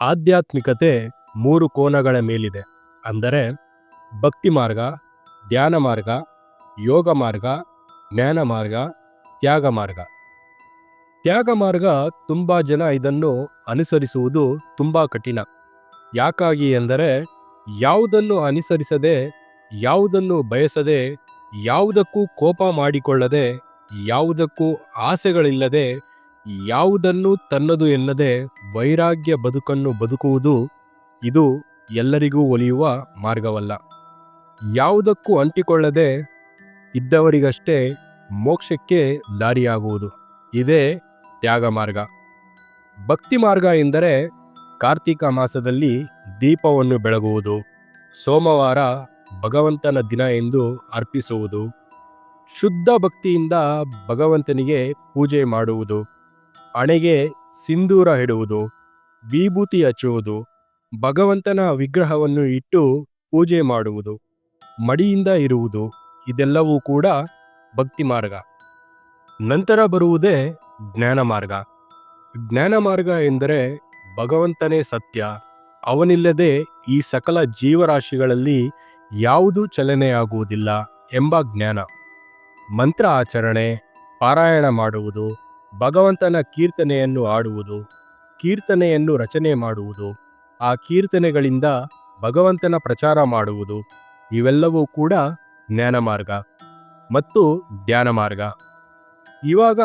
ಆಧ್ಯಾತ್ಮಿಕತೆ ಮೂರು ಕೋನಗಳ ಮೇಲಿದೆ. ಅಂದರೆ ಭಕ್ತಿ ಮಾರ್ಗ, ಧ್ಯಾನ ಮಾರ್ಗ, ಯೋಗ ಮಾರ್ಗ, ಜ್ಞಾನ ಮಾರ್ಗ, ತ್ಯಾಗ ಮಾರ್ಗ. ತ್ಯಾಗ ಮಾರ್ಗ ತುಂಬ ಜನ ಇದನ್ನು ಅನುಸರಿಸುವುದು ತುಂಬ ಕಠಿಣ. ಯಾಕಾಗಿ ಎಂದರೆ ಯಾವುದನ್ನು ಅನುಸರಿಸದೆ, ಯಾವುದನ್ನು ಬಯಸದೆ, ಯಾವುದಕ್ಕೂ ಕೋಪ ಮಾಡಿಕೊಳ್ಳದೆ, ಯಾವುದಕ್ಕೂ ಆಸೆಗಳಿಲ್ಲದೆ ಯಾವುದನ್ನು ತನ್ನದು ಎನ್ನದೆ ವೈರಾಗ್ಯ ಬದುಕನ್ನು ಬದುಕುವುದು ಇದು ಎಲ್ಲರಿಗೂ ಒಲಿಯುವ ಮಾರ್ಗವಲ್ಲ. ಯಾವುದಕ್ಕೂ ಅಂಟಿಕೊಳ್ಳದೆ ಇದ್ದವರಿಗಷ್ಟೇ ಮೋಕ್ಷಕ್ಕೆ ದಾರಿಯಾಗುವುದು. ಇದೇ ತ್ಯಾಗ ಮಾರ್ಗ. ಭಕ್ತಿ ಮಾರ್ಗ ಎಂದರೆ ಕಾರ್ತಿಕ ಮಾಸದಲ್ಲಿ ದೀಪವನ್ನು ಬೆಳಗುವುದು, ಸೋಮವಾರ ಭಗವಂತನ ದಿನ ಎಂದು ಅರ್ಪಿಸುವುದು, ಶುದ್ಧ ಭಕ್ತಿಯಿಂದ ಭಗವಂತನಿಗೆ ಪೂಜೆ ಮಾಡುವುದು. ಹಣೆಗೆ ಸಿಂಧೂರ ಇಡುವುದು, ವಿಭೂತಿ ಹಚ್ಚುವುದು, ಭಗವಂತನ ವಿಗ್ರಹವನ್ನು ಇಟ್ಟು ಪೂಜೆ ಮಾಡುವುದು, ಮಡಿಯಿಂದ ಇರುವುದು, ಇದೆಲ್ಲವೂ ಕೂಡ ಭಕ್ತಿ ಮಾರ್ಗ. ನಂತರ ಬರುವುದೇ ಜ್ಞಾನ ಮಾರ್ಗ. ಜ್ಞಾನ ಮಾರ್ಗ ಎಂದರೆ ಭಗವಂತನೇ ಸತ್ಯ, ಅವನಿಲ್ಲದೆ ಈ ಸಕಲ ಜೀವರಾಶಿಗಳಲ್ಲಿ ಯಾವುದೂ ಚಲನೆಯಾಗುವುದಿಲ್ಲ ಎಂಬ ಜ್ಞಾನ. ಮಂತ್ರ ಆಚರಣೆ, ಪಾರಾಯಣ ಮಾಡುವುದು ಭಗವಂತನ ಕೀರ್ತನೆಯನ್ನು ಆಡುವುದು ಕೀರ್ತನೆಯನ್ನು ರಚನೆ ಮಾಡುವುದು, ಆ ಕೀರ್ತನೆಗಳಿಂದ ಭಗವಂತನ ಪ್ರಚಾರ ಮಾಡುವುದು, ಇವೆಲ್ಲವೂ ಕೂಡ ಜ್ಞಾನ ಮಾರ್ಗ ಮತ್ತು ಧ್ಯಾನ ಮಾರ್ಗ. ಇವಾಗ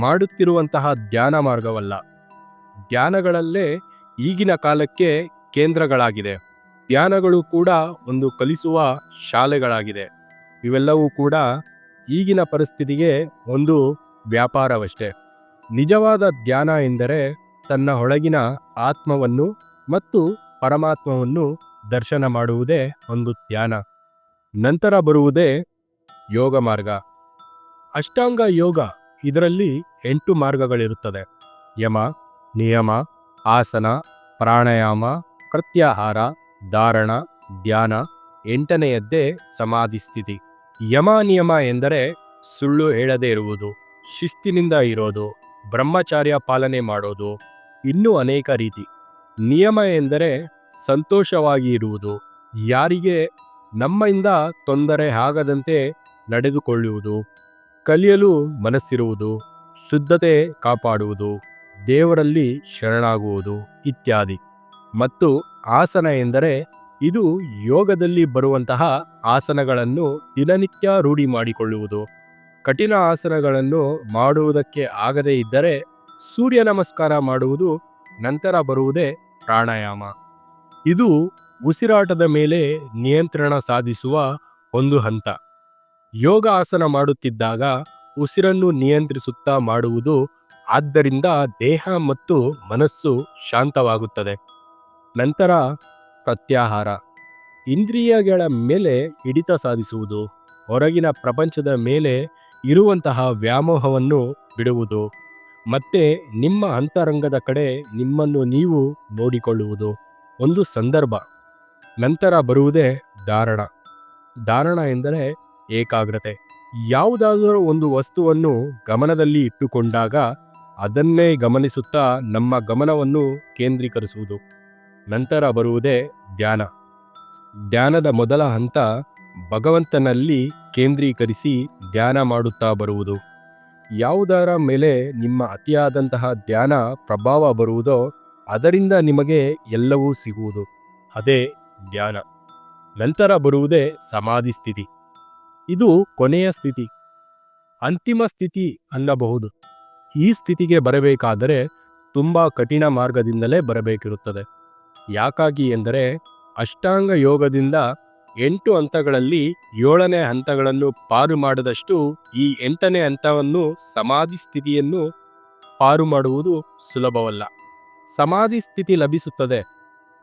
ಮಾಡುತ್ತಿರುವಂತಹ ಧ್ಯಾನ ಮಾರ್ಗವಲ್ಲ, ಧ್ಯಾನಗಳಲ್ಲೇ ಈಗಿನ ಕಾಲಕ್ಕೆ ಕೇಂದ್ರಗಳಾಗಿದೆ. ಧ್ಯಾನಗಳು ಕೂಡ ಒಂದು ಕಲಿಸುವ ಶಾಲೆಗಳಾಗಿದೆ. ಇವೆಲ್ಲವೂ ಕೂಡ ಈಗಿನ ಪರಿಸ್ಥಿತಿಗೆ ಒಂದು ವ್ಯಾಪಾರವಷ್ಟೇ. ನಿಜವಾದ ಧ್ಯಾನ ಎಂದರೆ ತನ್ನ ಒಳಗಿನ ಆತ್ಮವನ್ನು ಮತ್ತು ಪರಮಾತ್ಮವನ್ನು ದರ್ಶನ ಮಾಡುವುದೇ ಒಂದು ಧ್ಯಾನ ನಂತರ ಬರುವುದೇ ಯೋಗ ಮಾರ್ಗ. ಅಷ್ಟಾಂಗ ಯೋಗ ಇದರಲ್ಲಿ ಎಂಟು ಮಾರ್ಗಗಳಿರುತ್ತದೆ. ಯಮ, ನಿಯಮ, ಆಸನ, ಪ್ರಾಣಾಯಾಮ, ಪ್ರತ್ಯಾಹಾರ, ಧಾರಣ, ಧ್ಯಾನ ಎಂಟನೆಯದ್ದೇ ಸಮಾಧಿ ಸ್ಥಿತಿ. ಯಮ, ನಿಯಮ ಎಂದರೆ ಸುಳ್ಳು ಹೇಳದೇ ಇರುವುದು, ಶಿಸ್ತಿನಿಂದ ಇರೋದು ಬ್ರಹ್ಮಚಾರ್ಯ ಪಾಲನೆ ಮಾಡೋದು ಇನ್ನೂ ಅನೇಕ ರೀತಿ. ನಿಯಮ ಎಂದರೆ ಸಂತೋಷವಾಗಿ ಇರುವುದು, ಯಾರಿಗೆ ನಮ್ಮಿಂದ ತೊಂದರೆ ಆಗದಂತೆ ನಡೆದುಕೊಳ್ಳುವುದು, ಕಲಿಯಲು ಮನಸ್ಸಿರುವುದು, ಶುದ್ಧತೆ ಕಾಪಾಡುವುದು, ದೇವರಲ್ಲಿ ಶರಣಾಗುವುದು ಇತ್ಯಾದಿ. ಮತ್ತು ಆಸನ ಎಂದರೆ ಇದು ಯೋಗದಲ್ಲಿ ಬರುವಂತಹ ಆಸನಗಳನ್ನು ದಿನನಿತ್ಯ ರೂಢಿ ಮಾಡಿಕೊಳ್ಳುವುದು. ಕಠಿಣ ಆಸನಗಳನ್ನು ಮಾಡುವುದಕ್ಕೆ ಆಗದೇ ಇದ್ದರೆ ಸೂರ್ಯ ನಮಸ್ಕಾರ ಮಾಡುವುದು ನಂತರ ಬರುವುದೇ ಪ್ರಾಣಾಯಾಮ. ಇದು ಉಸಿರಾಟದ ಮೇಲೆ ನಿಯಂತ್ರಣ ಸಾಧಿಸುವ ಒಂದು ಹಂತ. ಯೋಗ ಆಸನ ಮಾಡುತ್ತಿದ್ದಾಗ ಉಸಿರನ್ನು ನಿಯಂತ್ರಿಸುತ್ತಾ ಮಾಡುವುದು ಆದ್ದರಿಂದ ದೇಹ ಮತ್ತು ಮನಸ್ಸು ಶಾಂತವಾಗುತ್ತದೆ. ನಂತರ ಪ್ರತ್ಯಾಹಾರ. ಇಂದ್ರಿಯಗಳ ಮೇಲೆ ಹಿಡಿತ ಸಾಧಿಸುವುದು. ಹೊರಗಿನ ಪ್ರಪಂಚದ ಮೇಲೆ ಇರುವಂತಹ ವ್ಯಾಮೋಹವನ್ನು ಬಿಡುವುದು. ಮತ್ತೆ ನಿಮ್ಮ ಅಂತರಂಗದ ಕಡೆ ನಿಮ್ಮನ್ನು ನೀವು ನೋಡಿಕೊಳ್ಳುವುದು. ಒಂದು ಸಂದರ್ಭ. ನಂತರ ಬರುವುದೇ ಧಾರಣ. ಧಾರಣ ಎಂದರೆ ಏಕಾಗ್ರತೆ. ಯಾವುದಾದರೂ ಒಂದು ವಸ್ತುವನ್ನು ಗಮನದಲ್ಲಿ ಇಟ್ಟುಕೊಂಡಾಗ ಅದನ್ನೇ ಗಮನಿಸುತ್ತಾ ನಮ್ಮ ಗಮನವನ್ನು ಕೇಂದ್ರೀಕರಿಸುವುದು. ನಂತರ ಬರುವುದೇ ಧ್ಯಾನ. ಧ್ಯಾನದ ಮೊದಲ ಹಂತ ಭಗವಂತನಲ್ಲಿ ಕೇಂದ್ರೀಕರಿಸಿ ಧ್ಯಾನ ಮಾಡುತ್ತಾ ಬರುವುದು. ಯಾವುದರ ಮೇಲೆ ನಿಮ್ಮ ಅತಿಯಾದಂತಹ ಧ್ಯಾನ ಪ್ರಭಾವ ಬರುವುದೋ ಅದರಿಂದ ನಿಮಗೆ ಎಲ್ಲವೂ ಸಿಗುವುದು. ಅದೇ ಧ್ಯಾನ. ನಂತರ ಬರುವುದೇ ಸಮಾಧಿ ಸ್ಥಿತಿ. ಇದು ಕೊನೆಯ ಸ್ಥಿತಿ. ಅಂತಿಮ ಸ್ಥಿತಿ ಅನ್ನಬಹುದು. ಈ ಸ್ಥಿತಿಗೆ ಬರಬೇಕಾದರೆ ತುಂಬ ಕಠಿಣ ಮಾರ್ಗದಿಂದಲೇ ಬರಬೇಕಿರುತ್ತದೆ. ಯಾಕಾಗಿ ಎಂದರೆ ಅಷ್ಟಾಂಗ ಯೋಗದಿಂದ ಎಂಟು ಹಂತಗಳಲ್ಲಿ ಏಳನೇ ಹಂತಗಳನ್ನು ಪಾರು ಮಾಡದಷ್ಟು ಈ ಎಂಟನೇ ಹಂತವನ್ನು ಸಮಾಧಿ ಸ್ಥಿತಿಯನ್ನು ಪಾರು ಮಾಡುವುದು ಸುಲಭವಲ್ಲ. ಸಮಾಧಿ ಸ್ಥಿತಿ ಲಭಿಸುತ್ತದೆ.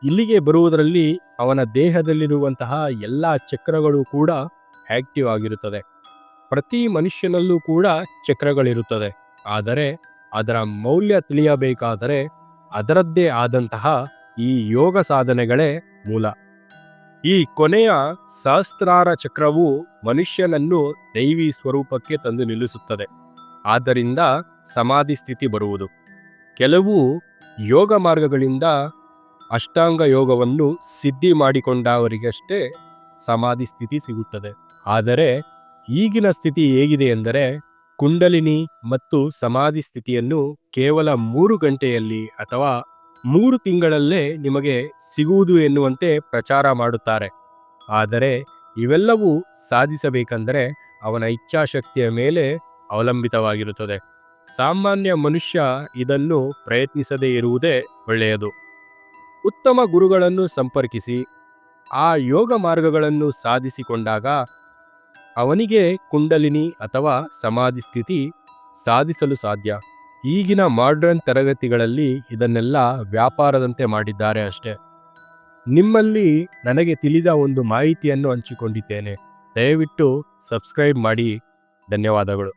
ಇಲ್ಲಿಗೆ ಬರುವುದರಲ್ಲಿ ಅವನ ದೇಹದಲ್ಲಿರುವಂತಹ ಎಲ್ಲ ಚಕ್ರಗಳು ಕೂಡ ಆಕ್ಟಿವ್ ಆಗಿರುತ್ತದೆ. ಪ್ರತಿ ಮನುಷ್ಯನಲ್ಲೂ ಕೂಡ ಚಕ್ರಗಳಿರುತ್ತದೆ. ಆದರೆ ಅದರ ಮೌಲ್ಯ ತಿಳಿಯಬೇಕಾದರೆ ಅದರದ್ದೇ ಆದಂತಹ ಈ ಯೋಗ ಸಾಧನೆಗಳೇ ಮೂಲ. ಈ ಕೊನೆಯ ಸಹಸ್ರಾರ ಚಕ್ರವು ಮನುಷ್ಯನನ್ನು ದೈವಿ ಸ್ವರೂಪಕ್ಕೆ ತಂದು ನಿಲ್ಲಿಸುತ್ತದೆ. ಆದ್ದರಿಂದ ಸಮಾಧಿ ಸ್ಥಿತಿ ಬರುವುದು. ಕೆಲವು ಯೋಗ ಮಾರ್ಗಗಳಿಂದ ಅಷ್ಟಾಂಗ ಯೋಗವನ್ನು ಸಿದ್ಧಿ ಮಾಡಿಕೊಂಡವರಿಗಷ್ಟೇ ಸಮಾಧಿ ಸ್ಥಿತಿ ಸಿಗುತ್ತದೆ. ಆದರೆ ಈಗಿನ ಸ್ಥಿತಿ ಹೇಗಿದೆ ಎಂದರೆ ಕುಂಡಲಿನಿ ಮತ್ತು ಸಮಾಧಿ ಸ್ಥಿತಿಯನ್ನು ಕೇವಲ ಮೂರು ಗಂಟೆಯಲ್ಲಿ ಅಥವಾ ಮೂರು ತಿಂಗಳಲ್ಲೇ ನಿಮಗೆ ಸಿಗುವುದು ಎನ್ನುವಂತೆ ಪ್ರಚಾರ ಮಾಡುತ್ತಾರೆ. ಆದರೆ ಇವೆಲ್ಲವೂ ಸಾಧಿಸಬೇಕೆಂದರೆ ಅವನ ಇಚ್ಛಾಶಕ್ತಿಯ ಮೇಲೆ ಅವಲಂಬಿತವಾಗಿರುತ್ತದೆ. ಸಾಮಾನ್ಯ ಮನುಷ್ಯ ಇದನ್ನು ಪ್ರಯತ್ನಿಸದೇ ಇರುವುದೇ ಒಳ್ಳೆಯದು. ಉತ್ತಮ ಗುರುಗಳನ್ನು ಸಂಪರ್ಕಿಸಿ, ಆ ಯೋಗ ಮಾರ್ಗಗಳನ್ನು ಸಾಧಿಸಿಕೊಂಡಾಗ ಅವನಿಗೆ ಕುಂಡಲಿನಿ ಅಥವಾ ಸಮಾಧಿ ಸ್ಥಿತಿ ಸಾಧಿಸಲು ಸಾಧ್ಯ. ಈಗಿನ ಮಾಡ್ರನ್ ತರಗತಿಗಳಲ್ಲಿ ಇದನ್ನೆಲ್ಲ ವ್ಯಾಪಾರದಂತೆ ಮಾಡಿದ್ದಾರೆ ಅಷ್ಟೇ. ನಿಮ್ಮಲ್ಲಿ ನನಗೆ ತಿಳಿದ ಒಂದು ಮಾಹಿತಿಯನ್ನು ಹಂಚಿಕೊಂಡಿದ್ದೇನೆ. ದಯವಿಟ್ಟು ಸಬ್ಸ್ಕ್ರೈಬ್ ಮಾಡಿ. ಧನ್ಯವಾದಗಳು.